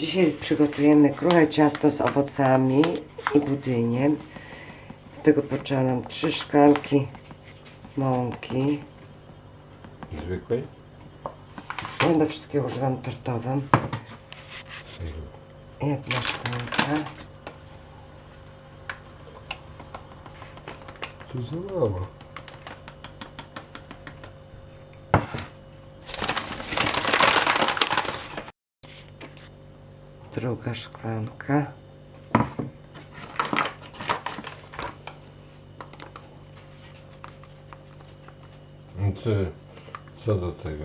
Dzisiaj przygotujemy kruche ciasto z owocami i budyniem. Do tego potrzeba nam trzy szklanki mąki. Zwykłej? Ja do wszystkiego używam tortową. Jedna szklanka. To za mało. Druga szklanka. No co, co do tego?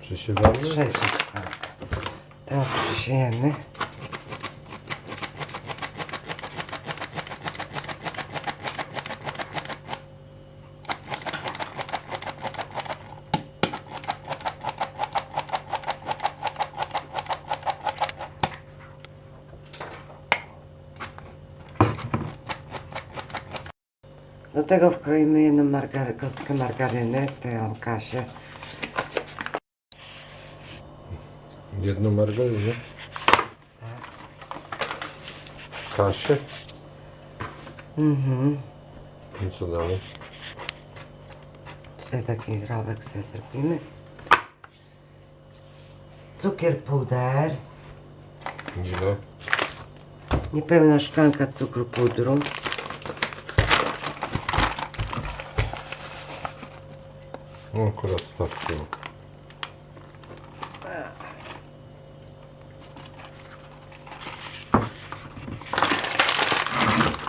Przesiewamy? Trzecia szklanka. Teraz przysiejemy. Tego wkroimy jedną margary, kostkę margaryny. Tutaj mam Kasię. Jedną margarynę? Kasię? Mhm. I co dalej? Tutaj taki rowek sobie zrobimy. Cukier puder. Ile? Niepełna szklanka cukru pudru. No akurat starczyło.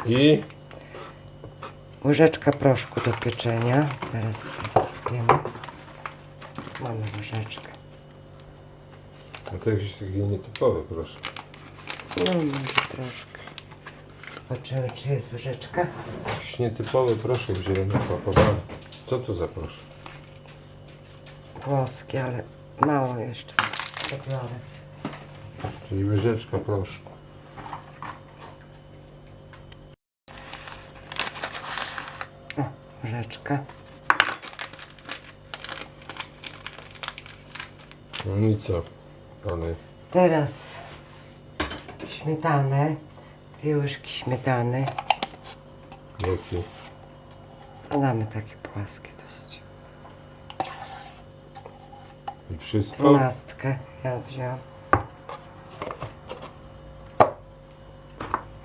I Łyżeczka proszku do pieczenia. Zaraz wyspiemy. Mamy łyżeczkę. no to jakieś takie nietypowe, proszę. No może troszkę. Zobaczymy czy jest łyżeczka. Jakiś nietypowy proszek zielony opakowany. Co to za proszek? Włoskie, ale mało jeszcze. Przebiorę. Czyli łyżeczka proszku. O, łyżeczka. No i co? Ale Teraz śmietanę. Dwie łyżki śmietany. jaki? A damy takie płaskie dosyć. I wszystko? Dwunastkę ja wziąłam.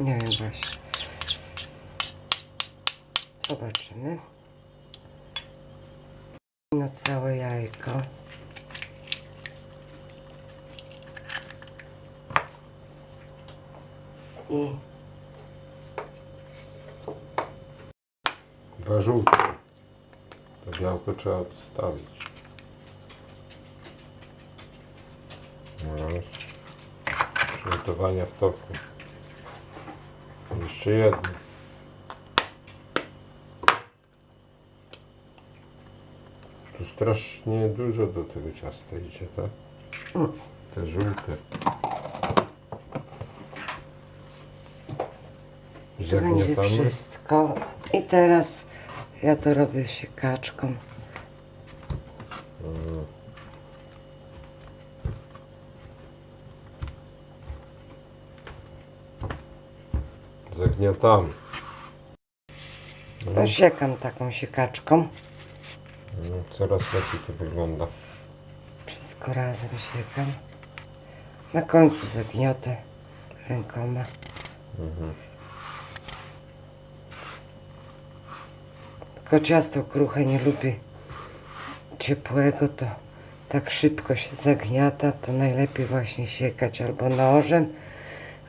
Nie wiem właśnie. Zobaczymy. No całe jajko. I Dwa żółte. To białko trzeba odstawić. Raz. Przygotowania w toku. Jeszcze jedno. Tu strasznie dużo do tego ciasta idzie, tak? Te żółte. to będzie Zagniatamy. wszystko. I teraz ja to robię siekaczką. Mm. Zagniatamy. No, Siekam taką siekaczką. no, coraz lepiej to wygląda. Wszystko razem siekam. Na końcu zagniotę rękoma. Mhm. Tylko ciasto kruche nie lubię ciepłego, to tak szybko się zagniata, to najlepiej właśnie siekać albo nożem,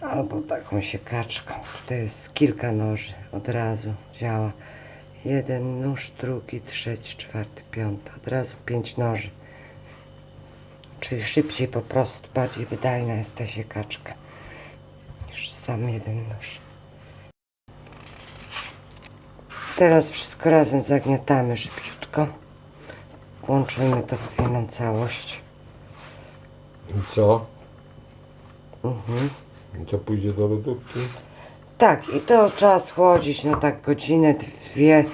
albo taką siekaczką. Tutaj jest kilka noży, od razu działa. Jeden nóż, drugi, trzeci, czwarty, piąty. Od razu pięć noży. Czyli szybciej po prostu, bardziej wydajna jest ta siekaczka niż sam jeden nóż. Teraz wszystko razem zagniatamy szybciutko. Łączymy to w jedną całość. I co? Mhm. I to pójdzie do lodówki? Tak, i to trzeba schłodzić no tak godzinę, dwie.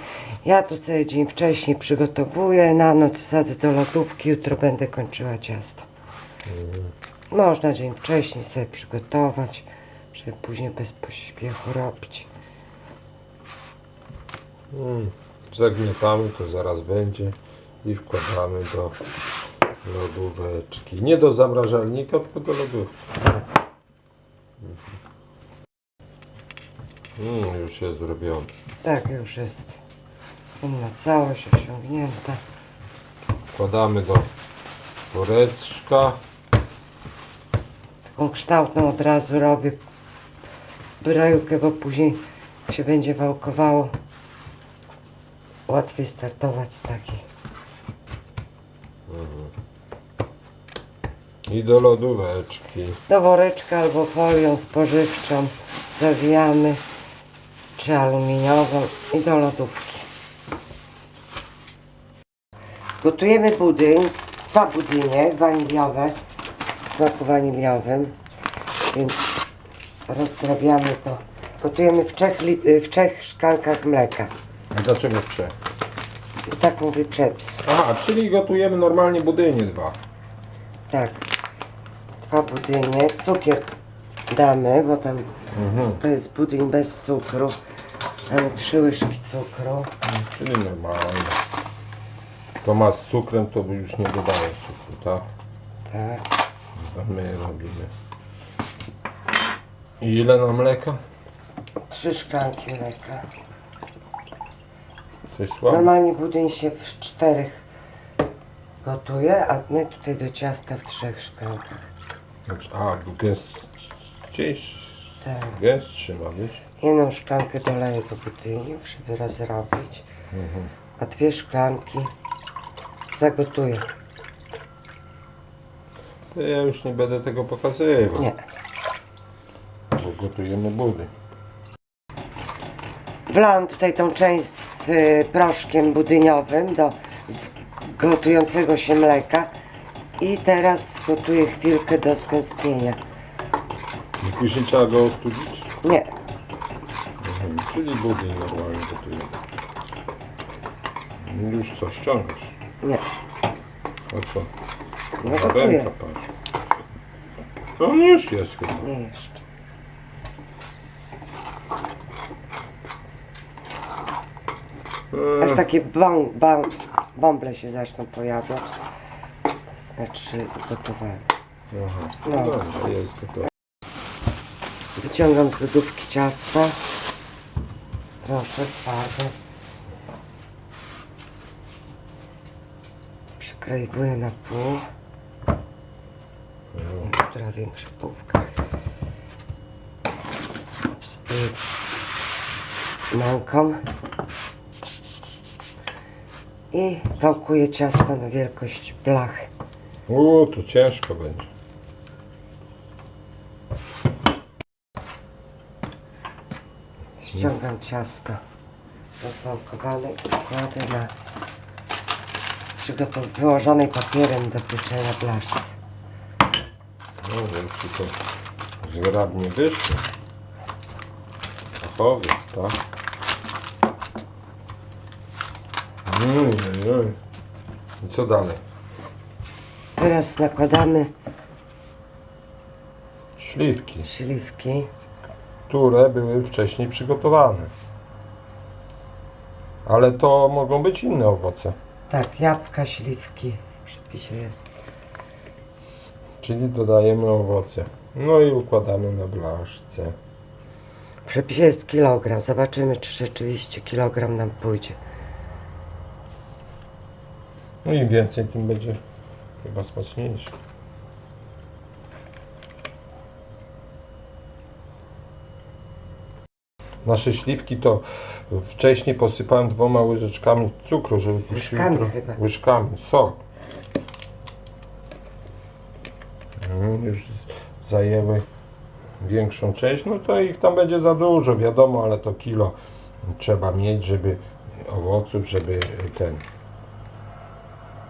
Ja to sobie dzień wcześniej przygotowuję, na noc sadzę do lodówki, jutro będę kończyła ciasto. Mhm. Można dzień wcześniej sobie przygotować, żeby później bez pośpiechu robić. Mm, zagniatamy, to zaraz będzie i wkładamy do lodóweczki. Nie do zamrażalnika, tylko do lodówki. Mm, już jest zrobione. Tak, już jest inna całość osiągnięta. Wkładamy do woreczka. Taką kształtną od razu robię brajkę, bo później się będzie wałkowało. Łatwiej startować z takiej. I do lodóweczki. Do woreczka albo folią spożywczą zawijamy, czy aluminiową i do lodówki. Gotujemy budyń, dwa budynie waniliowe, w smaku waniliowym, więc rozrabiamy to. Gotujemy w trzech, w trzech szklankach mleka. A dlaczego w trzech? Tak mówi przepis. Aha, czyli gotujemy normalnie budynie dwa. Tak. Dwa budynie. Cukier damy, bo tam to jest budyń bez cukru. Damy trzy łyżki cukru. Czyli normalnie. To ma z cukrem, to by już nie dodaje cukru, tak? Tak. To my robimy. I ile na mleka? Trzy szklanki mleka. To jest słabo. Normalnie budyń się w czterech gotuje, a my tutaj do ciasta w trzech szklankach. Znaczy, a. Gdzieś Tak. gęstszy ma być. Jedną szklankę doleję do budyniów, żeby rozrobić, a dwie szklanki zagotuję. To ja już nie będę tego pokazywał. Nie. Bo gotujemy budy. Wlałam tutaj tą część z y, proszkiem budyniowym do w- gotującego się mleka i teraz gotuję chwilkę do skęstnienia. I później trzeba go ostudzić. Nie, Mhm. Czyli budyń normalnie gotujemy. No Już co, ściągasz? nie, A co? no gotuję. ręka patrz. No on już jest chyba. Nie jeszcze. Aż Eee, takie bą, bą, bąble się zaczną pojawiać. Znaczy gotowałem. Aha. No. No dobrze, jest gotowe. Wyciągam z lodówki ciasta. Proszę, twarde. Przykrajwuję na pół. Która większa półka. Wsypuję mąką. I wałkuję ciasto na wielkość blachy. U, to ciężko będzie. Ściągam ciasto rozwałkowane i kładę na przygotow- wyłożonej papierem do pieczenia blaszce. No wiem, czy to zgrabnie wyszło. Fachowiec, tak? Mm, oj. I co dalej? Teraz nakładamy Śliwki, śliwki. Które były wcześniej przygotowane. Ale to mogą być inne owoce. Tak, jabłka, śliwki w przepisie jest. Czyli dodajemy owoce. No i układamy na blaszce. W przepisie jest kilogram. Zobaczymy, czy rzeczywiście kilogram nam pójdzie. No im więcej, tym będzie chyba smaczniejsze. Nasze śliwki to wcześniej posypałem dwoma łyżeczkami cukru, żeby Łyżkami chyba. Łyżkami, sok. Mm, Już zajęły większą część, no to ich tam będzie za dużo, wiadomo, ale to kilo trzeba mieć, żeby owoców, żeby ten,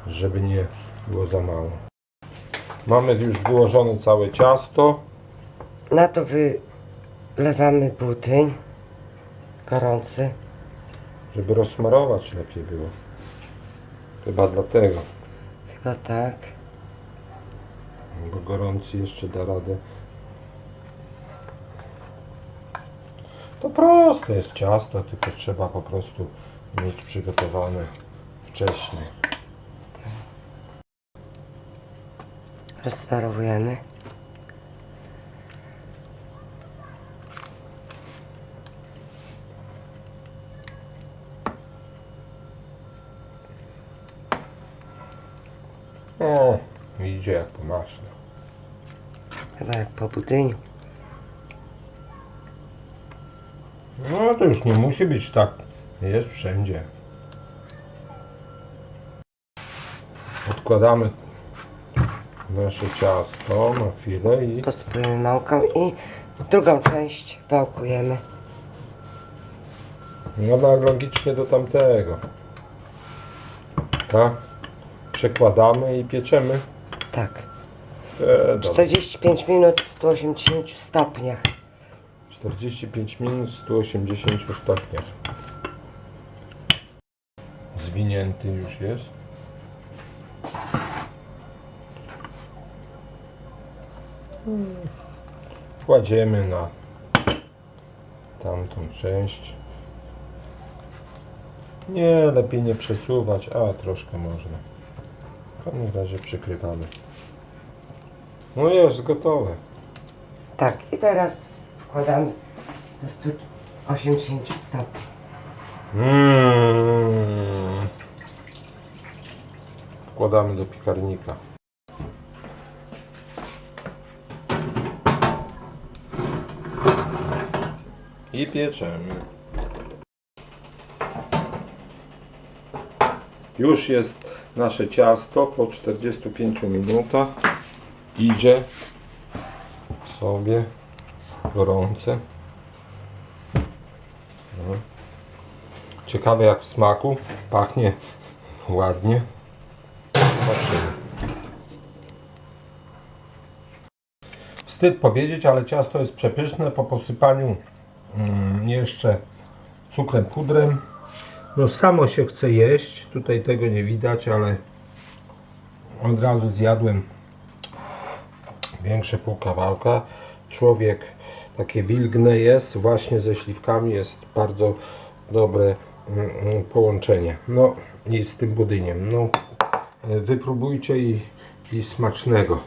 żeby nie było za mało. Mamy już wyłożone całe ciasto. Na to wylewamy budyń gorący. Żeby rozsmarować lepiej było. Chyba dlatego. Chyba tak. Bo gorący jeszcze da radę. To proste jest ciasto, tylko trzeba po prostu mieć przygotowane wcześniej. Rozsmarowujemy. O, idzie jak po maśle. Chyba jak po budyniu. No to już nie musi być tak. Jest wszędzie. Odkładamy nasze ciasto na chwilę i Posypujemy małką i drugą część wałkujemy. no analogicznie do tamtego. Tak? Przekładamy i pieczemy. Tak. E, dobrze. 45 minut w 180 stopniach. 45 minut w 180 stopniach. Zwinięty już jest. Kładziemy na tamtą część. Nie, lepiej nie przesuwać, a troszkę można. W każdym razie przykrywamy. No jest gotowe. Tak, i teraz wkładamy do 180 stopni. Mm. Wkładamy do piekarnika. I pieczemy. Już jest nasze ciasto po 45 minutach. Idzie sobie gorące. No. Ciekawe jak w smaku. Pachnie ładnie. Zobaczymy. Wstyd powiedzieć, ale ciasto jest przepyszne po posypaniu mm, jeszcze cukrem pudrem. No samo się chce jeść. Tutaj tego nie widać, ale od razu zjadłem większe pół kawałka. Człowiek takie wilgne jest, właśnie ze śliwkami jest bardzo dobre mm, mm, połączenie. No i z tym budyniem. No, wypróbujcie i, i smacznego.